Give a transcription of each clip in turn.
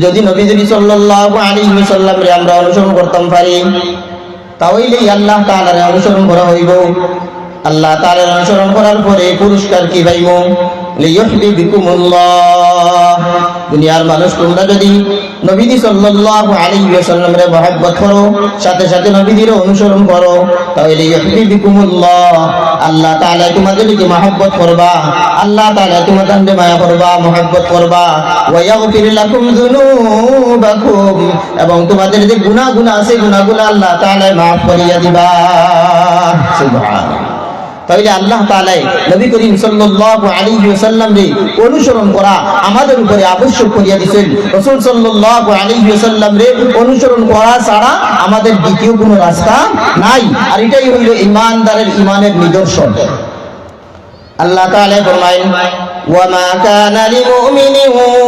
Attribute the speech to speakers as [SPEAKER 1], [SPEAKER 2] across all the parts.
[SPEAKER 1] যদি নবী যদি সাল্লাল্লাহু আমরা অনুসরণ করতাম পারি তাহলে আল্লাহ তাআলার অনুসরণ করা হইব। আল্লাহ তাআলার অনুসরণ করার পরে পুরস্কার কি পাইব? দুনিয়ার মানুষ তোমরা যদি নবীজি সাল্লাল্লাহু আলাইহি ওয়াসাল্লাম রে মহব্বত করো, সাথে সাথে নবীজির অনুসরণ করো। তাহলে ইউহবিবিকুমুল্লাহ, আল্লাহ তাআলা তোমাদেরকে মহব্বত করবা, আল্লাহ তাআলা তোমাদের মায়া করবা, মহব্বত করবা। ওয়া ইয়াগফির লাকুম যুনুবাকুম, এবং তোমাদের যে গুনাহ গুনাহ আছে, গুনাহগুলো আল্লাহ তাআলা মাফ করিয়া দিবা। সুবহানাল্লাহ। তাহলে আল্লাহ তাআলা নবী করিম সাল্লাল্লাহু আলাইহি ওয়াসাল্লাম রে অনুসরণ করা আমাদের উপরে আবশ্যক করিয়া দিয়েছেন রাসূল সাল্লাল্লাহু আলাইহি ওয়াসাল্লাম রে অনুসরণ করা ছাড়া আমাদের দ্বিতীয় কোনো রাস্তা নাই আর এটাই হইল ইমানদারের ইমানের নিদর্শন আল্লাহ তাআলা ফরমায়েন وما كان لمؤمن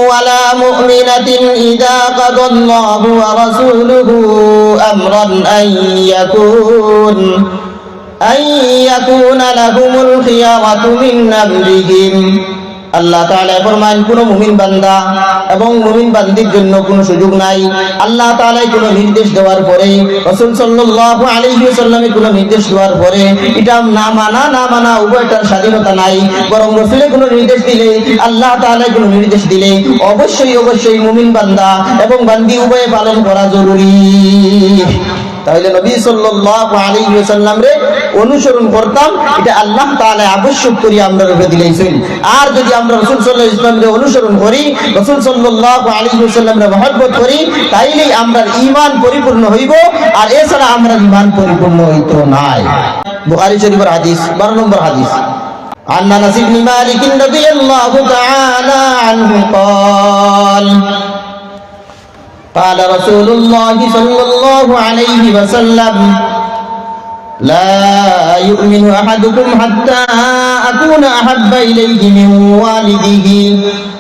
[SPEAKER 1] ولا مؤمنة إذا قضى الله ورسوله أمرا أن يكون আল্লাহ তাআলা ফরমান কোন মুমিন বান্দা এবং মুমিন বান্দির জন্য কোনো সুযোগ নাই। আল্লাহ তাআলা কোনো নির্দেশ দেওয়ার পরে, রাসূল সাল্লাল্লাহু আলাইহি ওয়াসাল্লামে কোনো নির্দেশ দেওয়ার পরে, এটা না মানা না মানা, উভয়টার স্বাধীনতা নাই। বরং রাসূলের কোনো নির্দেশ দিলে, আল্লাহ তাআলা কোনো নির্দেশ দিলে, অবশ্যই অবশ্যই মুমিন বান্দা এবং বান্দি উভয়ে পালন করা জরুরি। তাহলে নবী সাল্লাল্লাহু আলাইহি ওয়াসাল্লাম রে অনুসরণ করতাম এটা আল্লাহ তাআলা আবশ্যক করি আমরা রূপে দিলেছেন আর যদি আমরা রাসূল সাল্লাল্লাহু আলাইহি ওয়াসাল্লাম রে অনুসরণ করি রাসূল সাল্লাল্লাহু আলাইহি ওয়াসাল্লাম রে মহব্বত করি তাইলেই আমরা ঈমান পরিপূর্ণ হইব আর এছাড়া আমরা ঈমান পরিপূর্ণ হইতো নাই বুখারী শরীফের হাদিস 12 নম্বর হাদিস عن انس بن مالك رضي الله تعالى عنه قال قال رسول الله صلى الله عليه وسلم لا يؤمن أحدكم حتى أكون أحب إليه من والده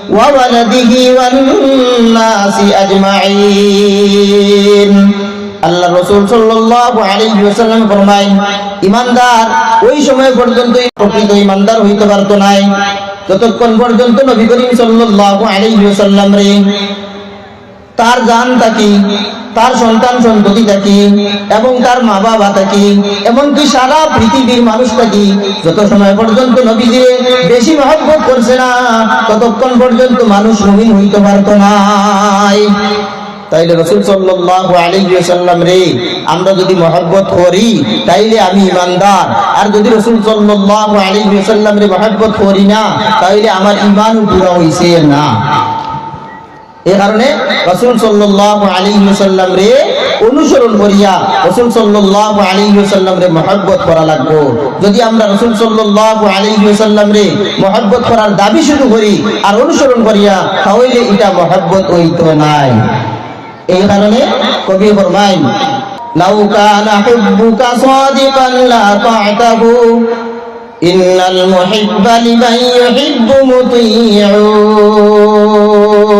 [SPEAKER 1] وولده والناس أجمعين আল্লাহ রসুল সাল্লাল্লাহু আলাইহি ওয়াসাল্লাম ফরমায় ইমানদার ওই সময় পর্যন্ত প্রকৃত ইমানদার হইতে পারতো নাই যতক্ষণ পর্যন্ত নবী করিম সাল্লাল্লাহু আলাইহি ওয়াসাল্লাম রে তার জান থাকি, তার সন্তান সন্ততি থাকি, এবং তার মা বাবা থাকি, এমনকি সারা পৃথিবীর মানুষ থাকি। যত সময় পর্যন্ত নবীজি বেশি মহব্বত করছে না, ততক্ষণ পর্যন্ত মানুষ মুমিন হইতে পারত নাই। তাইলে রসুল সাল্লাল্লাহু আলাইহি ওয়াসাল্লাম রে, আমরা যদি মহব্বত করি, তাইলে আমি ইমানদার। আর যদি রসুল সাল্লাল্লাহু আলাইহি ওয়াসাল্লাম রে মহব্বত করি না, তাইলে আমার ইমান পুরো হইছে না। এই কারণে রসুল সাল্লাল্লাহু আলাইহি ওয়াসাল্লাম রে অনুসরণ করিয়া রসুল সাল্লাল্লাহু আলাইহি ওয়াসাল্লাম রে মহব্বত করা লাগবো। যদি আমরা রসুল সাল্লাল্লাহু আলাইহি ওয়াসাল্লাম রে মহব্বত করার দাবি শুরু করি আর অনুসরণ করিয়া, তাহলে এটা মহব্বত হইতো নাই। এই কারণে কবি ফরমাই লাউ কানা হুব্বুকা সাদিকান লা তা'তাহু, ইন্নাল মুহিব্বা লিমান ইউহিব্বু মুতি'উ।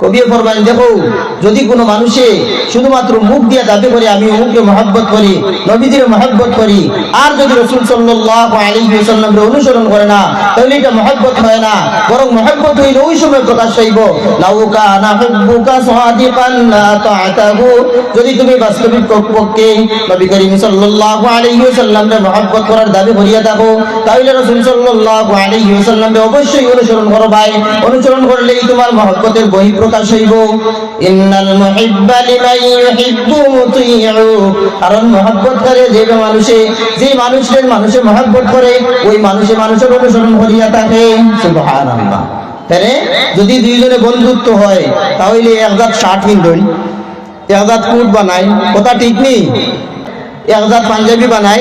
[SPEAKER 1] কবি ফরমান দেখো, যদি কোনো মানুষে শুধুমাত্র মুখ দিয়ে দাবি করে, আমি অমুককে মহব্বত করি নবীদের মহব্বত করি, আর যদি রসুল সাল্লাল্লাহু আলাইহি অনুসরণ করে না, তাহলে এটা মহব্বত হয় না, বরং মহব্বত হইলে ওই সময় প্রকাশ তা'তাহু, যদি তুমি বাস্তবিক পক্ষে নবী করিম সাল্লাল্লাহু আলাইহি মহব্বত করার দাবি করিয়া থাকো, তাহলে রসুল সাল্লাল্লাহু আলাইহি ওয়াসাল্লামের অবশ্যই অনুসরণ করো ভাই। অনুসরণ করলেই তোমার মহব্বতের বহি প্রকাশ হইব ইন্নাল মুহিব্বা লিমান ইউহিব্বু মুতি'উ। কারণ মহব্বত করে যে মানুষে, যে মানুষের মানুষে মহব্বত করে, ওই মানুষে মানুষের অনুসরণ করিয়া থাকে। সুবহানাল্লাহ। তাহলে যদি দুইজনে বন্ধুত্ব হয়, তাহলে একজাত শার্ট কিনবেন কোট বানাই কথা ঠিক নেই? একজাত পাঞ্জাবি বানাই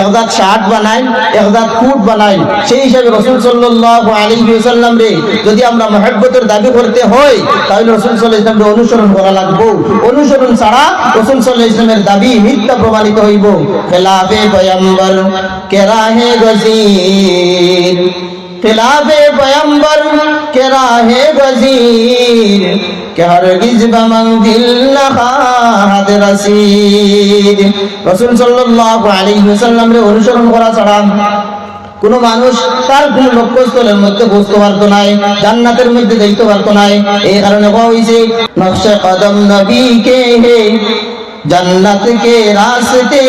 [SPEAKER 1] একজাত শার্ট বানাই একজাত কুট বানাই। সেই হিসাবে রসুল সাল্লু আলী রে, যদি আমরা মহাব্বতের দাবি করতে হয়, তাহলে রসুল সাল্লাহ ইসলামকে অনুসরণ করা লাগবো। অনুসরণ ছাড়া রসুল সাল্লাহ ইসলামের দাবি মিথ্যা প্রমাণিত হইব। খেলাফে পয়ম্বর কেরাহে গজির। খেলাফে পয়ম্বর কেরাহে গজির। কেহারগিজ রসুল সাল্লাহ আলী হুসাল্লামরে অনুসরণ করা ছাড়া কোন মানুষ তার কোন লক্ষ্যস্থলের মধ্যে বুঝতে পারতো নাই, জান্নাতের মধ্যে দেখতে পারতো নাই। এই কারণে কোয়া হয়েছে নকশা কদম নবী কে হে জান্নাত কে রাস্তে,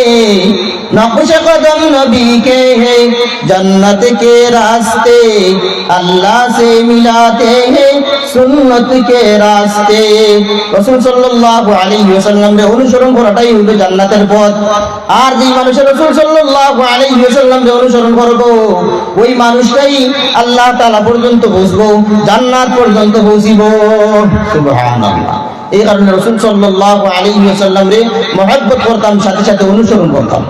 [SPEAKER 1] নকশা কদম নবী কে হে জান্নাত কে রাস্তে, আল্লাহ সে মিলাতে হে ওই মানুষটাই আল্লাহ পর্যন্ত পৌঁছবো, জান্নাত পর্যন্ত পৌঁছিব। এই কারণে রসুল সাল্লাল্লাহু আলাইহি ওয়াসাল্লাম রে মহব্বত করতাম, সাথে সাথে অনুসরণ করতাম।